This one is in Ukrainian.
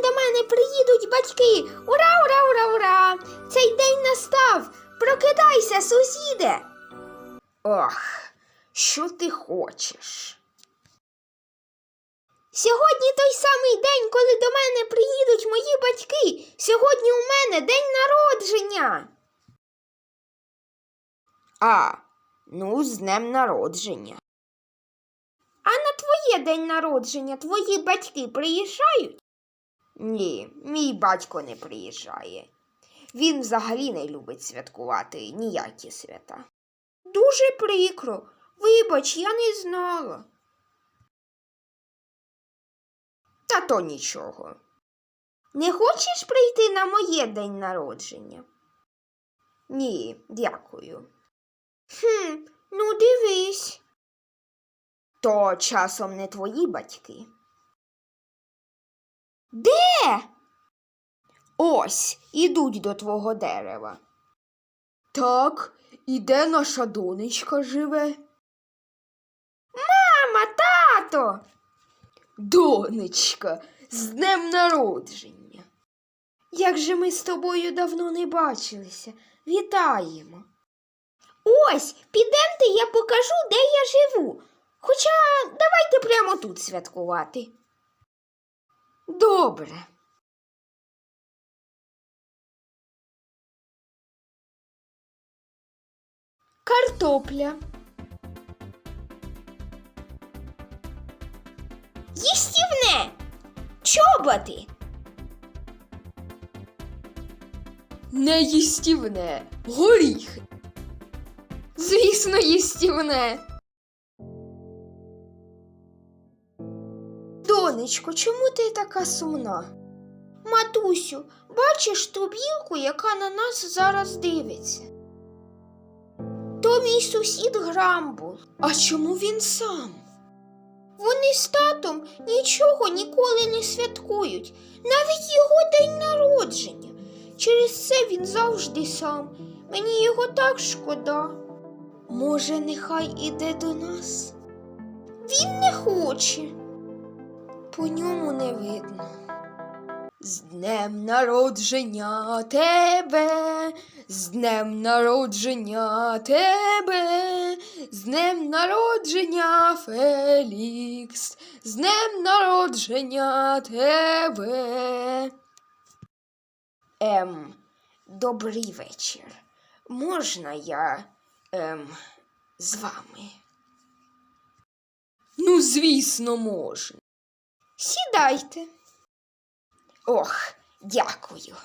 до мене приїдуть батьки. Ура, ура, ура, ура! Цей день настав. Прокидайся, сусіде. Ох, що ти хочеш? Сьогодні той самий день, коли до мене приїдуть мої батьки. Сьогодні у мене день народження. А, ну, з днем народження. А на твоє день народження твої батьки приїжджають? Ні, мій батько не приїжджає. Він взагалі не любить святкувати ніякі свята. Дуже прикро. Вибач, я не знала. Та то нічого. Не хочеш прийти на моє день народження? Ні, дякую. Хм, ну дивись. То часом не твої батьки. Де? Ось ідуть до твого дерева. Так, і де наша донечка живе? Мама, тато. Донечка, з днем народження. Як же ми з тобою давно не бачилися. Вітаємо. Ось, підемте, я покажу, де я живу. Хоча давайте прямо тут святкувати. Добре. Картопля. Їстівне. Чоботи. Неїстівне. Горіхи. Звісно, їстівне. Донечко, чому ти така сумна? Матусю, бачиш ту білку, яка на нас зараз дивиться? То мій сусід Грамбул. А чому він сам? Вони з татом нічого ніколи не святкують, навіть його день народження. Через це він завжди сам. Мені його так шкода. Може, нехай іде до нас? Він не хоче. По ньому не видно. З днем народження тебе, з днем народження тебе, з днем народження Фелікс, з днем народження тебе. Ем, добрий вечір. Можна я ем, з вами? Ну, звісно, можна. Сідайте. Ох, дякую.